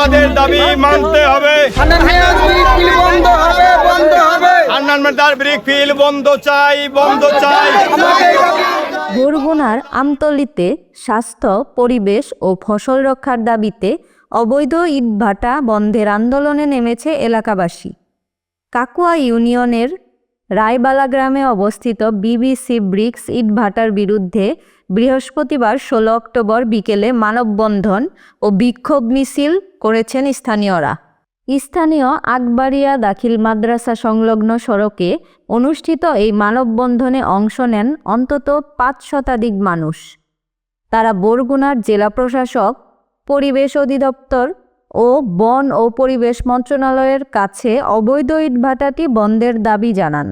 আমাদের দাবি মানতে হবে। হান্নান হায়াত ব্রিক মিল বন্ধ হবে বন্ধ হবে। হান্নান মেদার ব্রিক ফিল বন্ধ চাই বন্ধ চাই। বরগুনার আমতলিতে স্বাস্থ্য পরিবেশ ও ফসল রক্ষার দাবিতে অবৈধ ইটভাটা বন্ধের আন্দোলনে নেমেছে এলাকাবাসী। কাকুয়া ইউনিয়নের রায়বালা গ্রামে অবস্থিত বিবিসি ব্রিক্স ইটভাটার বিরুদ্ধে বৃহস্পতিবার ষোলো অক্টোবর বিকেলে মানববন্ধন ও বিক্ষোভ মিছিল করেছেন স্থানীয়রা। স্থানীয় আকবাড়িয়া দাখিল মাদ্রাসা সংলগ্ন সড়কে অনুষ্ঠিত এই মানববন্ধনে অংশ নেন অন্তত পাঁচ শতাধিক মানুষ। তারা বরগুনার জেলা প্রশাসক, পরিবেশ অধিদপ্তর ও বন ও পরিবেশ মন্ত্রণালয়ের কাছে অবৈধ ইটভাটাটি বন্ধের দাবি জানান।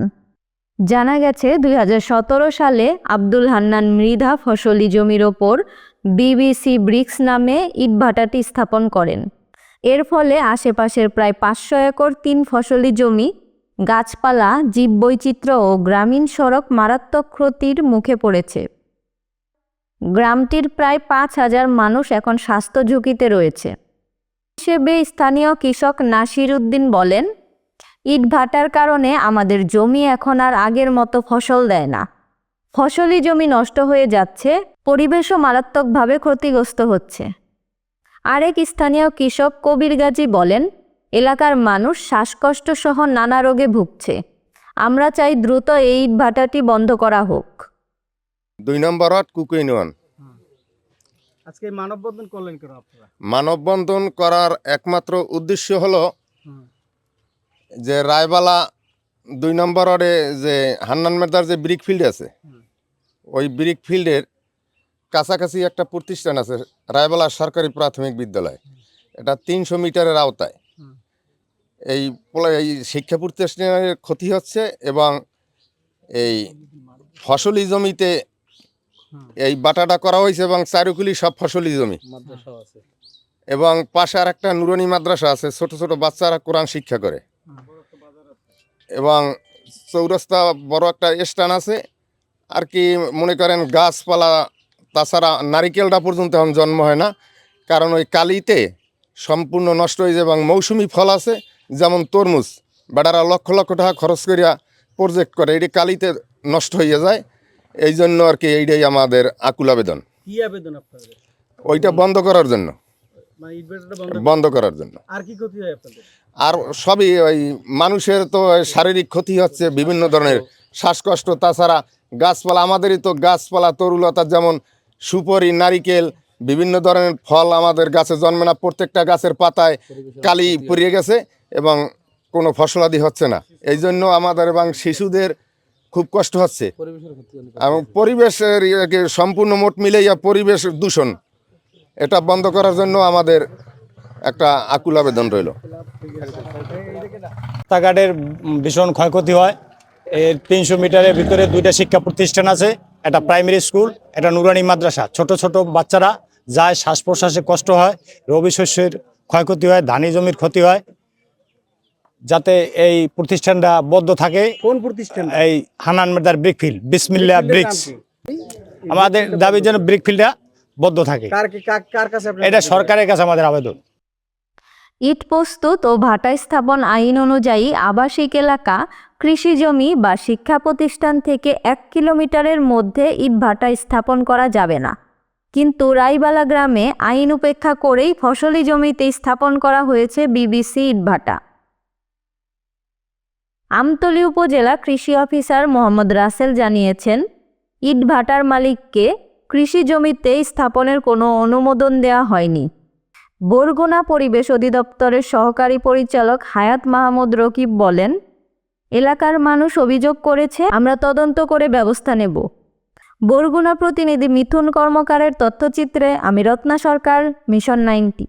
জানা গেছে, দুই হাজার সতেরো সালে আব্দুল হান্নান মৃধা ফসলি জমির ওপর বিবিসি ব্রিক্স নামে ইটভাটাটি স্থাপন করেন। এর ফলে আশেপাশের প্রায় পাঁচশো একর তিন ফসলি জমি, গাছপালা, জীববৈচিত্র্য ও গ্রামীণ সড়ক মারাত্মক ক্ষতির মুখে পড়েছে। গ্রামটির প্রায় পাঁচ হাজার মানুষ এখন স্বাস্থ্য ঝুঁকিতে রয়েছে। হিসেবে স্থানীয় কৃষক নাসির উদ্দিন বলেন ইট ভাটার কারণে আমাদের জমি এখন আর আগের মতো ফসল দেয় না। ফসলি জমি নষ্ট হয়ে যাচ্ছে পরিবেশও মারাত্মকভাবে ক্ষতিগ্রস্ত হচ্ছে। আরেক স্থানীয় কৃষক কবির গাজী বলেন এলাকার মানুষ শ্বাসকষ্ট সহ নানা রোগে ভুগছে। আমরা চাই দ্রুত এই ইট ভাটাটি বন্ধ করা হোক। দুই নম্বর আজকে মানববন্ধন করলেন কেন আপনারা? মানববন্ধন করার একমাত্র উদ্দেশ্য হলো। যে রায়বালা দুই নম্বর যে হান্নান মেদার যে ব্রিক ফিল্ড আছে ওই ব্রিক ফিল্ডের কাছাকাছি একটা প্রতিষ্ঠান আছে রায়বালা সরকারি প্রাথমিক বিদ্যালয়। এটা তিনশো মিটারের আওতায়। এই এই শিক্ষা প্রতিষ্ঠানের ক্ষতি হচ্ছে এবং এই ফসলি জমিতে এই বাটাটা করা হয়েছে এবং চারুকুলি সব ফসলি জমি। এবং পাশে আর একটা নুরানি মাদ্রাসা আছে ছোট ছোট বাচ্চারা কোরআন শিক্ষা করে। এবং চৌরাস্তা বড় একটা স্টান আছে। আর কি মনে করেন গাছপালা তাছাড়া নারিকেলটা পর্যন্ত এখন জন্ম হয় না। কারণ ওই কালিতে সম্পূর্ণ নষ্ট হয়ে যায় এবং মৌসুমি ফল আছে যেমন তরমুজ। বেটারা লক্ষ লক্ষ টাকা খরচ করিয়া প্রজেক্ট করে এটি কালিতে নষ্ট হয়ে যায়। এই জন্য আর কি এইটাই আমাদের আকুল আবেদন। কি আবেদন আপনাদের? ওইটা বন্ধ করার জন্য। বন্ধ বন্ধ করার জন্য। আর কি ক্ষতি হয় আপনাদের? আর সবই ওই মানুষের তো শারীরিক ক্ষতি হচ্ছে বিভিন্ন ধরনের শ্বাসকষ্ট তাছাড়া গাছপালা আমাদেরই তো গাছপালা তরুলতা যেমন সুপরি নারিকেল বিভিন্ন ধরনের ফল আমাদের গাছে জন্মে না প্রত্যেকটা গাছের পাতায় কালি পরিয়ে গেছে এবং কোনো ফসলাদি হচ্ছে না। এই জন্য আমাদের এবং শিশুদের খুব কষ্ট হচ্ছে। এবং পরিবেশের সম্পূর্ণ মোট মিলেইয়া পরিবেশ দূষণ। এটা বন্ধ করার জন্য আমাদের একটা আকুল আবেদন রইল। রাস্তাঘাটের ভীষণ ক্ষয়ক্ষতি হয়। এর তিনশো মিটারের ভিতরে দুইটা শিক্ষা প্রতিষ্ঠান আছে একটা প্রাইমারি স্কুল একটা নুরানি মাদ্রাসা। ছোট ছোট বাচ্চারা যায় শ্বাস প্রশ্বাসে কষ্ট হয় রবি শস্যের ক্ষয়ক্ষতি হয় ধানি জমির ক্ষতি হয় যাতে এই প্রতিষ্ঠানটা বদ্ধ থাকে। কোন প্রতিষ্ঠান? এই হানান মেদার ব্রিকফিল্ড বিসমিল্লা ব্রিক্স। আমাদের দাবি যেন ব্রিকফিল্ডটা বদ্ধ থাকে। কার কি- কার- কার কাছে আপনারা এটা সরকারের কাছে আমাদের আবেদন। ইট প্রস্তুত ও ভাটা স্থাপন আইন অনুযায়ী আবাসিক এলাকা কৃষি জমি বা শিক্ষা প্রতিষ্ঠান থেকে এক কিলোমিটারের মধ্যে ইট ভাটা স্থাপন করা যাবে না। কিন্তু রাইবালা গ্রামে আইন উপেক্ষা করেই ফসলি জমিতে স্থাপন করা হয়েছে বিবিসি ইটভাটা আমতলী উপজেলা কৃষি অফিসার মোহাম্মদ রাসেল জানিয়েছেন ইটভাটার মালিককে কৃষি জমিতে স্থাপনের কোনো অনুমোদন দেওয়া হয়নি। বরগুনা পরিবেশ অধিদপ্তরের সহকারী পরিচালক হায়াত মাহমুদ রকিব বলেন, এলাকার মানুষ অভিযোগ করেছে, আমরা তদন্ত করে ব্যবস্থা নেব। বরগুনা প্রতিনিধি মিথুন কর্মকারের তথ্যচিত্রে আমি Ratna Sarkar, mission ninety.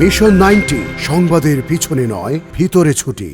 Mission ninety, সংবাদের পিছনে নয়, ভিতরে ছুটি।